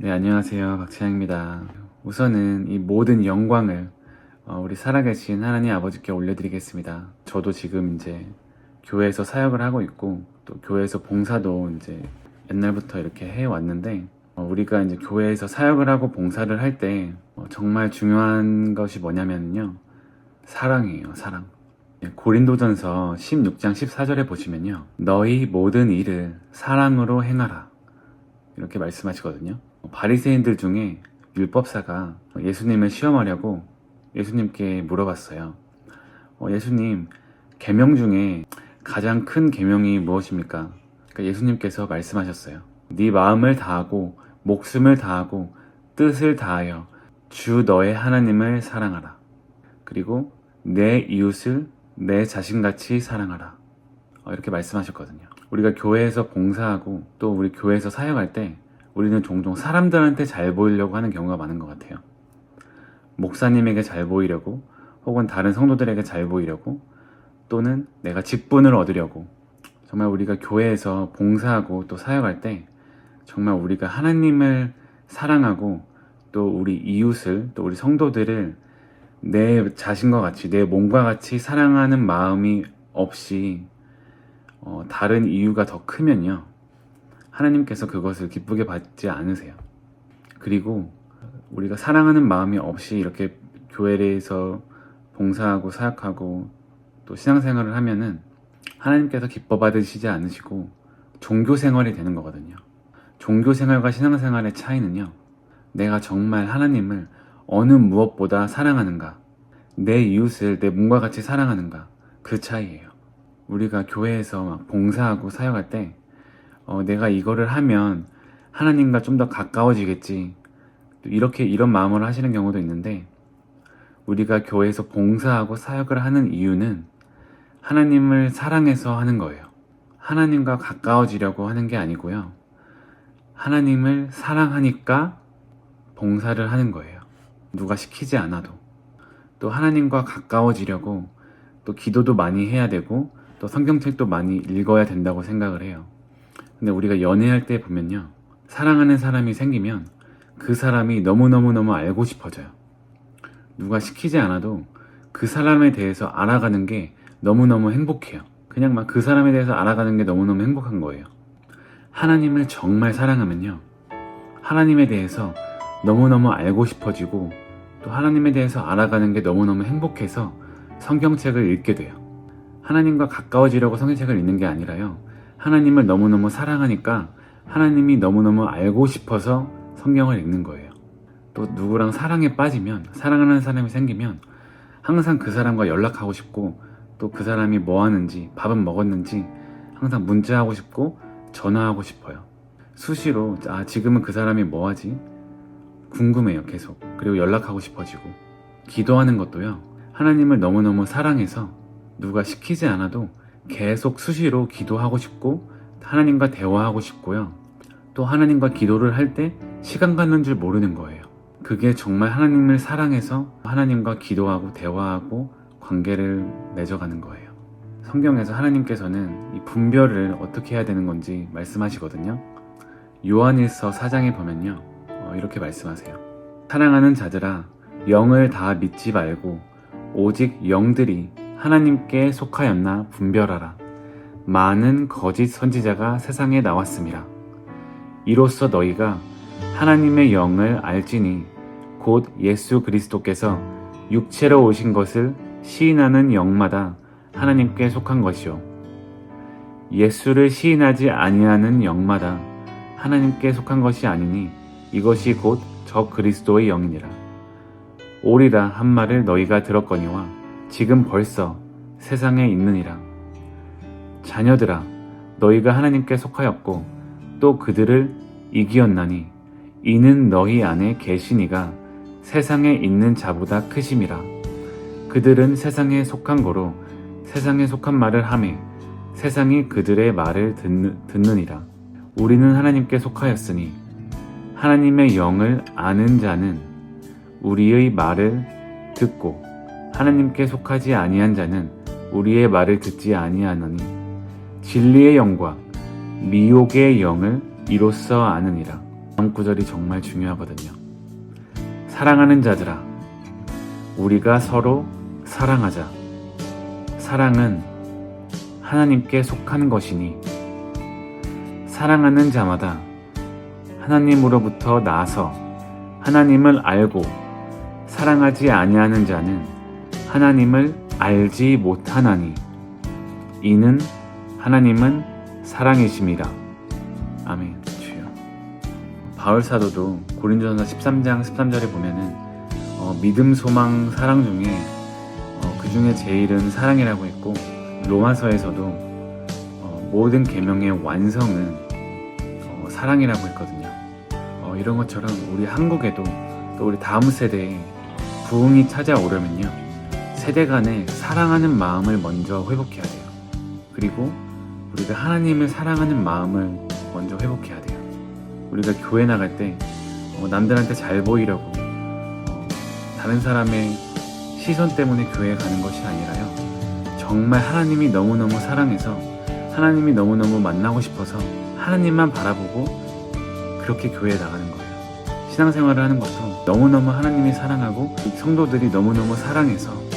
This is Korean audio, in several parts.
네, 안녕하세요. 박찬입니다. 우선은 이 모든 영광을 어, 우리 살아계신 하나님 아버지께 올려드리겠습니다. 저도 지금 이제 교회에서 사역을 하고 있고 또 교회에서 봉사도 이제 옛날부터 이렇게 해왔는데 어, 우리가 이제 교회에서 사역을 하고 봉사를 할때 어, 정말 중요한 것이 뭐냐면요. 사랑이에요, 사랑. 예, 고린도전서 16장 14절에 보시면요. 너희 모든 일을 사랑으로 행하라. 이렇게 말씀하시거든요. 바리새인들 중에 율법사가 예수님을 시험하려고 예수님께 물어봤어요. 어, 예수님, 계명 중에 가장 큰 계명이 무엇입니까? 그러니까 예수님께서 말씀하셨어요. 네 마음을 다하고 목숨을 다하고 뜻을 다하여 주 너의 하나님을 사랑하라. 그리고 내 이웃을 내 자신같이 사랑하라. 어, 이렇게 말씀하셨거든요. 우리가 교회에서 봉사하고 또 우리 교회에서 사역할 때 우리는 종종 사람들한테 잘 보이려고 하는 경우가 많은 것 같아요. 목사님에게 잘 보이려고 혹은 다른 성도들에게 잘 보이려고 또는 내가 직분을 얻으려고 정말 우리가 교회에서 봉사하고 또 사역할 때 정말 우리가 하나님을 사랑하고 또 우리 이웃을 또 우리 성도들을 내 자신과 같이 내 몸과 같이 사랑하는 마음이 없이 어, 다른 이유가 더 크면요 하나님께서 그것을 기쁘게 받지 않으세요. 그리고 우리가 사랑하는 마음이 없이 이렇게 교회에서 봉사하고 사역하고 또 신앙생활을 하면은 하나님께서 기뻐 받으시지 않으시고 종교 생활이 되는 거거든요. 종교 생활과 신앙생활의 차이는요. 내가 정말 하나님을 어느 무엇보다 사랑하는가, 내 이웃을 내 몸과 같이 사랑하는가, 그 차이예요. 우리가 교회에서 막 봉사하고 사역할 때, 어, 내가 이거를 하면 하나님과 좀 더 가까워지겠지. 또 이렇게 이런 마음으로 하시는 경우도 있는데, 우리가 교회에서 봉사하고 사역을 하는 이유는 하나님을 사랑해서 하는 거예요. 하나님과 가까워지려고 하는 게 아니고요. 하나님을 사랑하니까 봉사를 하는 거예요. 누가 시키지 않아도. 또 하나님과 가까워지려고 또 기도도 많이 해야 되고 또 성경책도 많이 읽어야 된다고 생각을 해요. 근데 우리가 연애할 때 보면요. 사랑하는 사람이 생기면 그 사람이 너무너무너무 알고 싶어져요. 누가 시키지 않아도 그 사람에 대해서 알아가는 게 너무너무 행복해요. 그냥 막 그 사람에 대해서 알아가는 게 너무너무 행복한 거예요. 하나님을 정말 사랑하면요. 하나님에 대해서 너무너무 알고 싶어지고 또 하나님에 대해서 알아가는 게 너무너무 행복해서 성경책을 읽게 돼요. 하나님과 가까워지려고 성경책을 읽는 게 아니라요. 하나님을 너무너무 사랑하니까 하나님이 너무너무 알고 싶어서 성경을 읽는 거예요. 또 누구랑 사랑에 빠지면 사랑하는 사람이 생기면 항상 그 사람과 연락하고 싶고 또 그 사람이 뭐 하는지 밥은 먹었는지 항상 문자하고 싶고 전화하고 싶어요. 수시로 아 지금은 그 사람이 뭐 하지? 궁금해요 계속. 그리고 연락하고 싶어지고 기도하는 것도요. 하나님을 너무너무 사랑해서 누가 시키지 않아도 계속 수시로 기도하고 싶고 하나님과 대화하고 싶고요. 또 하나님과 기도를 할 때 시간 가는 줄 모르는 거예요. 그게 정말 하나님을 사랑해서 하나님과 기도하고 대화하고 관계를 맺어가는 거예요. 성경에서 하나님께서는 이 분별을 어떻게 해야 되는 건지 말씀하시거든요. 요한일서 4장에 보면요. 어, 이렇게 말씀하세요. 사랑하는 자들아, 영을 다 믿지 말고 오직 영들이 하나님께 속하였나 분별하라. 많은 거짓 선지자가 세상에 나왔습니다. 이로써 너희가 하나님의 영을 알지니 곧 예수 그리스도께서 육체로 오신 것을 시인하는 영마다 하나님께 속한 것이요 예수를 시인하지 아니하는 영마다 하나님께 속한 것이 아니니 이것이 곧 저 그리스도의 영이니라 오리라 한 말을 너희가 들었거니와 지금 벌써 세상에 있느니라. 자녀들아 너희가 하나님께 속하였고 또 그들을 이기었나니 이는 너희 안에 계시니가 세상에 있는 자보다 크심이라. 그들은 세상에 속한 거로 세상에 속한 말을 하매 세상이 그들의 말을 듣는, 듣느니라. 우리는 하나님께 속하였으니 하나님의 영을 아는 자는 우리의 말을 듣고 하나님께 속하지 아니한 자는 우리의 말을 듣지 아니하노니 진리의 영과 미혹의 영을 이로써 아느니라 다음 구절이 정말 중요하거든요. 사랑하는 자들아, 우리가 서로 사랑하자. 사랑은 하나님께 속한 것이니, 사랑하는 자마다 하나님으로부터 나서 하나님을 알고 사랑하지 아니하는 자는 하나님을 알지 못하나니 이는 하나님은 사랑이심이라. 아멘. 주여. 바울 사도도 고린도전서 13장 13절에 보면은 어, 믿음, 소망, 사랑 중에 어, 그 중에 제일은 사랑이라고 했고 로마서에서도 어, 모든 계명의 완성은 어, 사랑이라고 했거든요. 어, 이런 것처럼 우리 한국에도 또 우리 다음 세대에 부흥이 찾아오려면요 세대 간에 사랑하는 마음을 먼저 회복해야 돼요. 그리고 우리가 하나님을 사랑하는 마음을 먼저 회복해야 돼요. 우리가 교회 나갈 때 어, 남들한테 잘 보이려고 어, 다른 사람의 시선 때문에 교회에 가는 것이 아니라요. 정말 하나님이 너무너무 사랑해서 하나님이 너무너무 만나고 싶어서 하나님만 바라보고 그렇게 교회에 나가는 거예요. 신앙생활을 하는 것도 너무너무 하나님이 사랑하고 성도들이 너무너무 사랑해서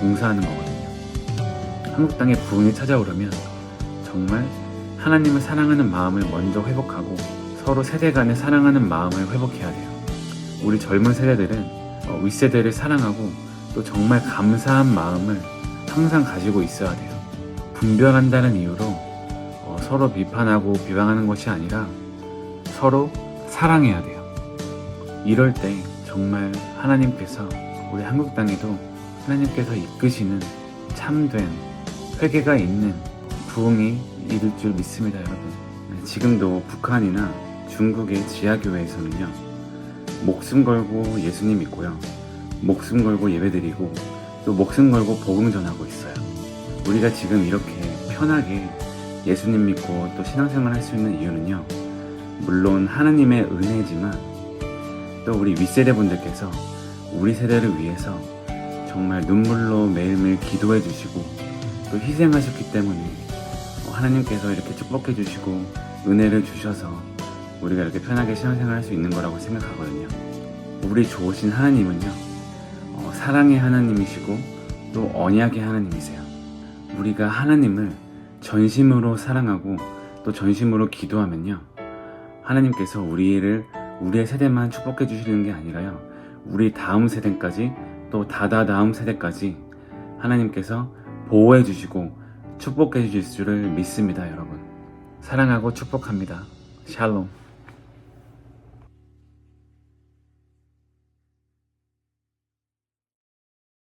봉사하는 거거든요. 한국 땅에 부흥이 찾아오려면 정말 하나님을 사랑하는 마음을 먼저 회복하고 서로 세대 간에 사랑하는 마음을 회복해야 돼요. 우리 젊은 세대들은 어, 윗세대를 사랑하고 또 정말 감사한 마음을 항상 가지고 있어야 돼요. 분별한다는 이유로 어, 서로 비판하고 비방하는 것이 아니라 서로 사랑해야 돼요. 이럴 때 정말 하나님께서 우리 한국 땅에도 하나님께서 이끄시는 참된 회개가 있는 부흥이 이룰 줄 믿습니다, 여러분. 네, 지금도 북한이나 중국의 지하교회에서는요, 목숨 걸고 예수님 믿고요, 목숨 걸고 예배드리고, 또 목숨 걸고 복음 전하고 있어요. 우리가 지금 이렇게 편하게 예수님 믿고 또 신앙생활 할 수 있는 이유는요, 물론 하나님의 은혜지만, 또 우리 윗세대 분들께서 우리 세대를 위해서 정말 눈물로 매일매일 기도해 주시고 또 희생하셨기 때문에 어, 하나님께서 이렇게 축복해 주시고 은혜를 주셔서 우리가 이렇게 편하게 신앙생활 할수 있는 거라고 생각하거든요. 우리 좋으신 하나님은요, 어, 사랑의 하나님이시고 또 언약의 하나님이세요. 우리가 하나님을 전심으로 사랑하고 또 전심으로 기도하면요, 하나님께서 우리를 우리의 세대만 축복해 주시는 게 아니라요, 우리 다음 세대까지 또 다다 다음 세대까지 하나님께서 보호해 주시고 축복해 주실 줄을 믿습니다, 여러분. 사랑하고 축복합니다. 샬롬.